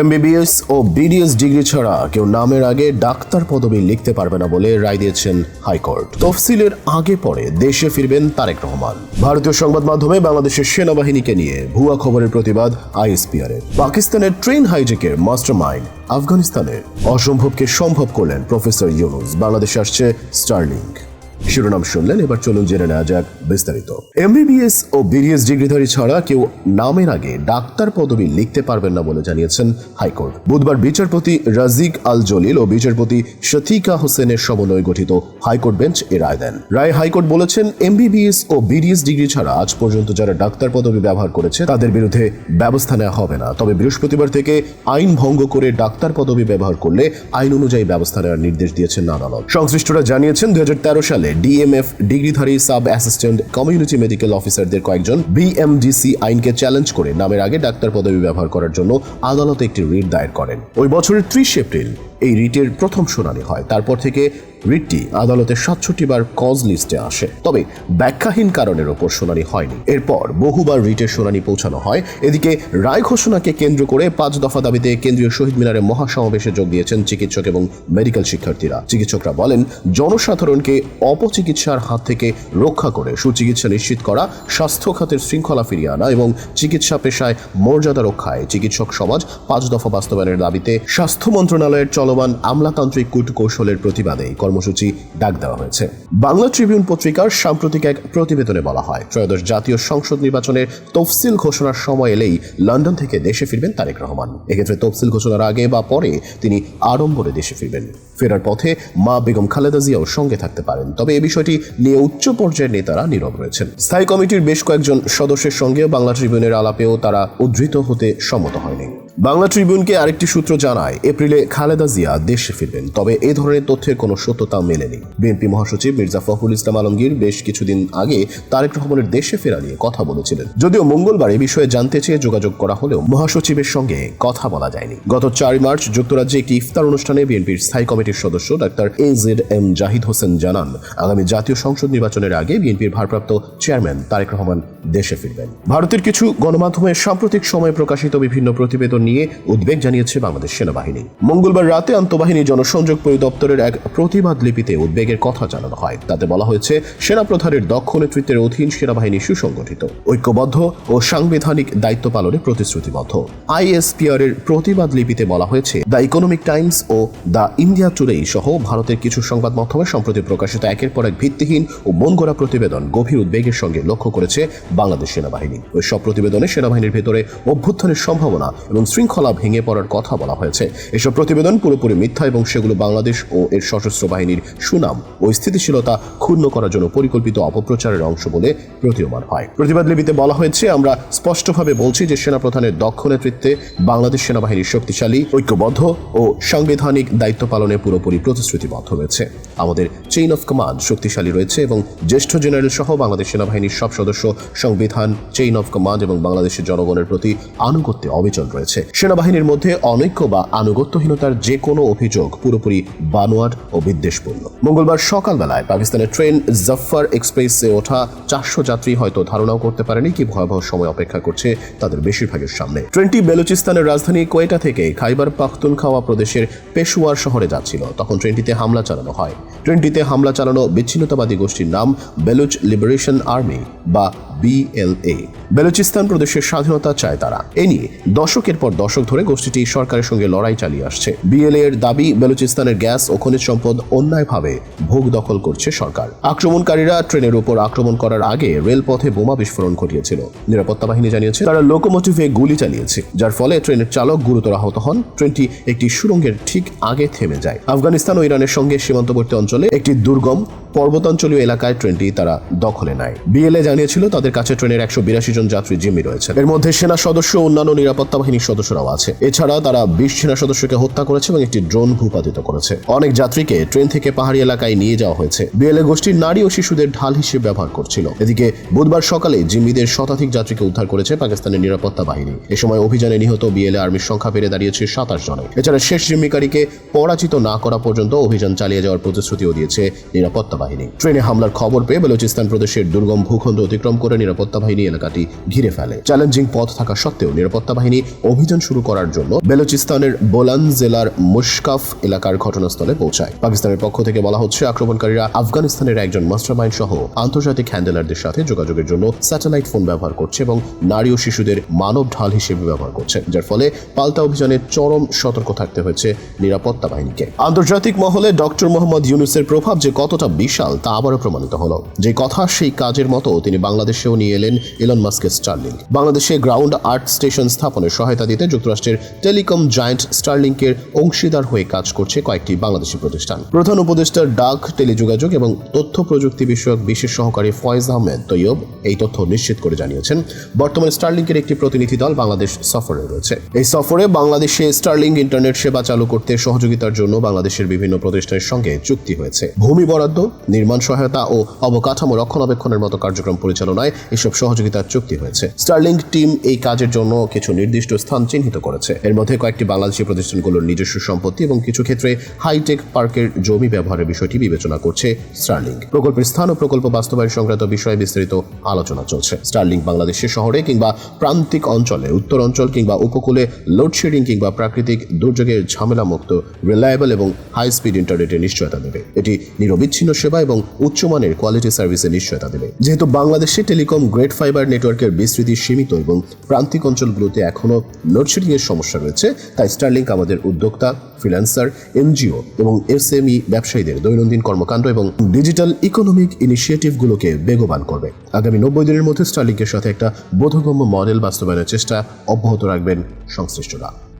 MBBS ও BDS degree ছাড়া কেউ নামের আগে ডাক্তার পদবি লিখতে পারবে না বলে রায় দিয়েছেন হাইকোর্ট। তফসিলের আগে পরে দেশে ফিরবেন তারেক রহমান। ভারতীয় সংবাদ মাধ্যমে বাংলাদেশের সেনাবাহিনীকে নিয়ে ভুয়া খবরের প্রতিবাদ আইএসপিআর পাকিস্তানের ট্রেন হাইজেকের মাস্টার মাইন্ড আফগানিস্তানের অসম্ভবকে সম্ভব করলেন প্রফেসর ইউনুস। বাংলাদেশে আসছে স্টারলিংক। শিরোনাম শুনলেন, এবার চলুন জেনে নেওয়া যাক বিস্তারিত। এমবিবিএস ও বিডিএস ডিগ্রিধারী ছাড়া কেউ নামের আগে ডাক্তার পদবি লিখতে পারবেন না বলে জানিয়েছেন হাইকোর্ট। বুধবার বিচারপতি রাজিক আল জলিল ও বিচারপতি শতিকা হোসেনের সমন্বয়ে গঠিত হাইকোর্ট বেঞ্চ এ রায় দেন। রায় হাইকোর্ট বলেছেন এমবিবিএস ও বিডিএস ডিগ্রি ছাড়া আজ পর্যন্ত যারা ডাক্তার পদবি ব্যবহার করেছে, তাদের বিরুদ্ধে ব্যবস্থা নেওয়া হবে না। তবে বৃহস্পতিবার থেকে আইন ভঙ্গ করে ডাক্তার পদবি ব্যবহার করলে আইন অনুযায়ী ব্যবস্থা নেওয়ার নির্দেশ দিয়েছেন আদালত সংশ্লিষ্টরা জানিয়েছেন, দুই হাজার তেরো সালে ডিএমএফ ডিগ্রিধারী সাব অ্যাসিস্ট্যান্ট কমিউনিটি মেডিকেল অফিসারদের কয়েকজন বিএমডিসি আইনকে চ্যালেঞ্জ করে নামের আগে ডাক্তার পদবি ব্যবহার করার জন্য আদালতে একটি রিট দায়ের করেন। ওই বছরের ত্রিশ এপ্রিল এই রিটের প্রথম শুনানি হয়। তারপর থেকে রিটটি আদালতের সাতষট্টি বার কজ লিস্টে আসে। তবে ব্যাখ্যাহীন কারণের ওপর শুনানি হয়নি। এরপর বহুবার রিটের শুনানি পৌঁছানো হয়। এদিকে রায় ঘোষণাকে কেন্দ্র করে পাঁচ দফা দাবিতে কেন্দ্রীয় শহীদ মিনারে মহাসমাবেশে যোগ দিয়েছেন চিকিৎসক এবং মেডিকেল শিক্ষার্থীরা। চিকিৎসকরা বলেন, জনসাধারণকে অপচিকিৎসার হাত থেকে রক্ষা করে সুচিকিৎসা নিশ্চিত করা, স্বাস্থ্য খাতের শৃঙ্খলা ফিরিয়ে আনা এবং চিকিৎসা পেশায় মর্যাদা রক্ষায় চিকিৎসক সমাজ পাঁচ দফা বাস্তবায়নের দাবিতে স্বাস্থ্য মন্ত্রণালয়ের চলমান আমলাতান্ত্রিক কূটকৌশলের প্রতিবাদে কর্মসূচি ডাক দেওয়া হয়েছে। বাংলা ট্রিবিউন পত্রিকার সাম্প্রতিক এক প্রতিবেদনে বলা হয়, ত্রয়োদশ জাতীয় সংসদ নির্বাচনের তফসিল ঘোষণার সময় এলেই লন্ডন থেকে দেশে ফিরবেন তারেক রহমান। এক্ষেত্রে তফসিল ঘোষণার আগে বা পরে তিনি আড়ম্বরে দেশে ফিরবেন। ফেরার পথে মা বেগম খালেদা জিয়াও সঙ্গে থাকতে পারেন। তবে এ বিষয়টি নিয়ে উচ্চ পর্যায়ের নেতারা নীরব রয়েছেন। স্থায়ী কমিটির বেশ কয়েকজন সদস্যের সঙ্গে বাংলা ট্রিবিউনের আলাপেও তারা উদ্ধৃত হতে সম্মত হয়নি। বাংলা ট্রিবিউনকে আরেকটি সূত্র জানায়, এপ্রিলে খালেদা জিয়া দেশে ফিরবেন। তবে এ ধরনের তথ্যের কোনো সত্যতা মেলেনি। বিএনপি মহাসচিব মির্জা ফখরুল ইসলাম আলমগীর বেশ কিছুদিন আগে তারেক রহমানের দেশে ফেরা নিয়ে কথা বলেছিলেন। যদিও মঙ্গলবার এ বিষয়ে জানতে চেয়ে যোগাযোগ করা হলেও মহাসচিবের সঙ্গে কথা বলা যায়নি। গত চার মার্চ যুক্তরাজ্যে একটি ইফতার অনুষ্ঠানে বিএনপির স্থায়ী কমিটির সদস্য doctor A Z M Zahid Hossain জানান, আগামী জাতীয় সংসদ নির্বাচনের আগে বিএনপির ভারপ্রাপ্ত চেয়ারম্যান তারেক রহমান দেশে ফিরবেন। ভারতের কিছু গণমাধ্যমে সাম্প্রতিক সময়ে প্রকাশিত বিভিন্ন প্রতিবেদন নিয়ে উদ্বেগ জানিয়েছে বাংলাদেশ সেনাবাহিনী। মঙ্গলবার রাতে আন্তঃবাহিনী জনসংযোগ পরিদপ্তরের এক প্রতিবাদ লিপিতে উদ্বেগের কথা জানানো হয়। তাতে বলা হয়েছে, সেনাপ্রধানের দক্ষ নেতৃত্বের অধীন সেনাবাহিনী সুসংগঠিত, ঐক্যবদ্ধ ও সাংবিধানিক দায়িত্ব পালনে প্রতিশ্রুতিবদ্ধ। আইএসপিআর এর প্রতিবাদ লিপিতে বলা হয়েছে, দ্য ইকোনমিক টাইমস ও দ্য ইন্ডিয়া টুডেই সহ ভারতের কিছু সংবাদ মাধ্যমে সম্প্রতি প্রকাশিত একের পর এক ভিত্তিহীন ও মনগড়া প্রতিবেদন গভীর উদ্বেগের সঙ্গে লক্ষ্য করেছে বাংলাদেশ সেনাবাহিনী। ওই সব প্রতিবেদনে সেনাবাহিনীর ভেতরে অভ্যুত্থানের সম্ভাবনা এবং শৃঙ্খলা ভেঙে পড়ার কথা বলা হয়েছে। এসব প্রতিবেদন পুরোপুরি মিথ্যা এবং সেগুলো বাংলাদেশ ও এর সশস্ত্র বাহিনীর সুনাম ও স্থিতিশীলতা ক্ষুণ্ণ করার জন্য পরিকল্পিত অপপ্রচারের অংশ বলে প্রতীয়মান হয়। প্রতিবাদ লিপিতে বলা হয়েছে, আমরা স্পষ্টভাবে বলছি যে সেনাপ্রধানের দক্ষ নেতৃত্বে বাংলাদেশ সেনাবাহিনী শক্তিশালী, ঐক্যবদ্ধ ও সাংবিধানিক দায়িত্ব পালনে পুরোপুরি প্রতিশ্রুতিবদ্ধ হয়েছে। আমাদের চেইন অফ কমান্ড শক্তিশালী রয়েছে এবং জ্যেষ্ঠ জেনারেল সহ বাংলাদেশ সেনাবাহিনীর সব সদস্য সংবিধান চেইন অফ কমান্ড এবং বাংলাদেশের জনগণের প্রতি আনুগত্যে অবিচল রয়েছে। সেনাবাহিনীর মধ্যে অনৈক্য বা আনুগত্যহীনতার যে কোনো অভিযোগ পুরোপুরি বানোয়াট ও বিদ্বেষপূর্ণ। মঙ্গলবার সকালবেলায় পাকিস্তানের ট্রেন জাফার এক্সপ্রেসে ওঠা চারশো যাত্রী হয়তো ধারণাও করতে পারেনি কি ভয়াবহ সময় অপেক্ষা করছে তাদের বেশিরভাগের সামনে। ট্রেনটি বেলুচিস্তানের রাজধানী কোয়েটা থেকে খাইবার পাখতুনখাওয়া প্রদেশের পেশোয়ার শহরে যাচ্ছিল। তখন ট্রেনটিতে হামলা চালানো হয়। ট্রেনটিতে হামলা চালানো বিচ্ছিন্নতাবাদী গোষ্ঠীর নাম বেলুচ লিবারেশন আর্মি বা বিএলএ। বেলুচিস্তান প্রদেশের স্বাধীনতা চায় তারা। এ নিয়ে দশকের পর দশক ধরে গোষ্ঠীটি সরকারের সঙ্গে লড়াই চালিয়ে আসছে। বিএলএ এর দাবি, বেলুচিস্তানের গ্যাস ও খনিজ সম্পদ অন্যায়ভাবে ভোগ দখল করছে সরকার। আক্রমণকারীরা ট্রেনের উপর আক্রমণ করার আগে রেলপথে বোমা বিস্ফোরণ ঘটিয়েছিল। নিরাপত্তা বাহিনী জানিয়েছে, তারা লোকোমোটিভে গুলি চালিয়েছে, যার ফলে ট্রেনের চালক গুরুতর আহত হন। ট্রেনটি একটি সুড়ঙ্গের ঠিক আগে থেমে যায়। আফগানিস্তান ও ইরানের সঙ্গে সীমান্তবর্তী অঞ্চলে একটি দুর্গম পর্বতাঞ্চলীয় এলাকায় ট্রেনটি তারা দখলে নেয়। বিএলএ জানিয়েছিল, তাদের কাছে ট্রেনের একশো বিরাশি জন যাত্রী জিম্মি রয়েছে। এর মধ্যে সেনা সদস্য অন্যান্য নিরাপত্তা বাহিনীর সদস্যরাও আছে। এছাড়া তারা বিশ সেনা সদস্যকে হত্যা করেছে এবং একটি ড্রোন ভূপাতিত করেছে। অনেক যাত্রীকে ট্রেন থেকে পাহাড়ি এলাকায় নিয়ে যাওয়া হয়েছে। বিএলএ গোষ্ঠীর নারী ও শিশুদের ঢাল হিসেবে ব্যবহার করছিল। এদিকে বুধবার সকালে জিম্মিদের শতাধিক যাত্রীকে উদ্ধার করেছে পাকিস্তানের নিরাপত্তা বাহিনী। এ সময় অভিযানে নিহত বিএলএ আর্মির সংখ্যা বেড়ে দাঁড়িয়েছে সাতাশ জনে এছাড়া শেষ জিম্মিকারীকে পরাজিত না করা পর্যন্ত অভিযান চালিয়ে যাওয়ার প্রতিশ্রুতিও দিয়েছে নিরাপত্তা বাহিনী। ট্রেনে হামলার খবর পেয়ে বেলুচিস্তান প্রদেশের দুর্গম ভূখণ্ড অতিক্রম করে নিরাপত্তা বাহিনী এলাকাটি ঘিরে ফেলে। চ্যালেঞ্জিং পথ থাকা সত্ত্বেও নিরাপত্তা বাহিনী অভিযান শুরু করার জন্য বেলুচিস্তানের বোলান জেলার মুশকাফ এলাকার ঘটনাস্থলে পৌঁছায়। পাকিস্তানের পক্ষ থেকে বলা হচ্ছে, আক্রমণকারীরা আফগানিস্তানের একজন মাস্টারমাইন্ড সহ আন্তর্জাতিক হ্যান্ডেলারদের সাথে যোগাযোগের জন্য স্যাটেলাইট ফোন ব্যবহার করছে এবং নারী ও শিশুদের মানব ঢাল হিসেবে ব্যবহার করছে, যার ফলে পাল্টা অভিযানে চরম সতর্ক থাকতে হয়েছে নিরাপত্তা বাহিনীকে। আন্তর্জাতিক মহলে ডক্টর মোহাম্মদ ইউনুসের প্রভাব যে কতটা বিশাল, তা আবারও প্রমাণিত হলো। যে কথা সেই কাজের মতো তিনি বাংলাদেশেও নিয়ে এলেন ইলন মাস্কের স্টারলিংক বাংলাদেশে গ্রাউন্ড আর্ট স্টেশন স্থাপনে সহায়তা দিতে যুক্তরাষ্ট্রের টেলিকম জায়ান্ট স্টারলিংকের অংশীদার হয়ে কাজ করছে কয়েকটি বাংলাদেশি প্রতিষ্ঠান। প্রধান উপদেষ্টা ডাক, টেলিযোগাযোগ এবং তথ্য প্রযুক্তি বিষয়ক বিশেষ সহকারী ফয়েজ আহমেদ তৈয়ব এই তথ্য নিশ্চিত করে জানিয়েছেন। বর্তমানে স্টারলিংকের একটি প্রতিনিধি দল বাংলাদেশ সফরে রয়েছে। এই সফরে বাংলাদেশে স্টারলিং ইন্টারনেট সেবা চালু করতে সহযোগিতার জন্য বাংলাদেশের বিভিন্ন প্রতিষ্ঠানের সঙ্গে চুক্তি হয়েছে। ভূমি বরাদ্দ নির্মাণ সহায়তা ও অবকাঠামো রক্ষণাবেক্ষণের মতো কার্যক্রম পরিচালনায় এসব সহযোগিতার চুক্তি হয়েছে। স্টারলিংক টিম এই কাজের জন্য কিছু নির্দিষ্ট স্থান চিহ্নিত করেছে। এর মধ্যে কয়েকটি বাংলাদেশি প্রতিষ্ঠানগুলোর নিজস্ব সম্পত্তি এবং কিছু ক্ষেত্রে হাইটেক পার্কের জমি ব্যবহারের বিষয়টি বিবেচনা করছে স্টারলিংক প্রকল্পের স্থান ও প্রকল্প বাস্তবায়ন সংক্রান্ত বিষয়ে বিস্তারিত আলোচনা চলছে। স্টারলিংক বাংলাদেশের শহরে কিংবা প্রান্তিক অঞ্চলে, উত্তর অঞ্চল কিংবা উপকূলে লোডশেডিং কিংবা প্রাকৃতিক দুর্যোগের ঝামেলা মুক্ত রিলায়েবল এবং হাই স্পিড ইন্টারনেটের নিশ্চয়তা দেবে। এটি নিরবিচ্ছিন্ন সেবা এবং উচ্চমানের কোয়ালিটি সার্ভিসের নিশ্চয়তা দেবে। যেহেতু বাংলাদেশে টেলিকম গ্রেট ফাইবার নেটওয়ার্কের বিস্তৃতি সীমিত এবং প্রান্তিক অঞ্চলগুলোতে এখনও লোডশেডিং এর সমস্যা রয়েছে, তাই স্টারলিংক আমাদের উদ্যোক্তা ফ্রিল্যান্সার এনজিও এবং এসএমই ব্যবসায়ীদের দৈনন্দিন কর্মকাণ্ড এবং ডিজিটাল ইকোনমিক ইনিশিয়েটিভগুলোকে বেগবান করবে। আগামী নব্বই দিনের মধ্যে স্টারলিংকের সাথে একটা বোধগম্য মডেল বাস্তবায়নের চেষ্টা অব্যাহত রাখবেন সংশ্লিষ্টরা।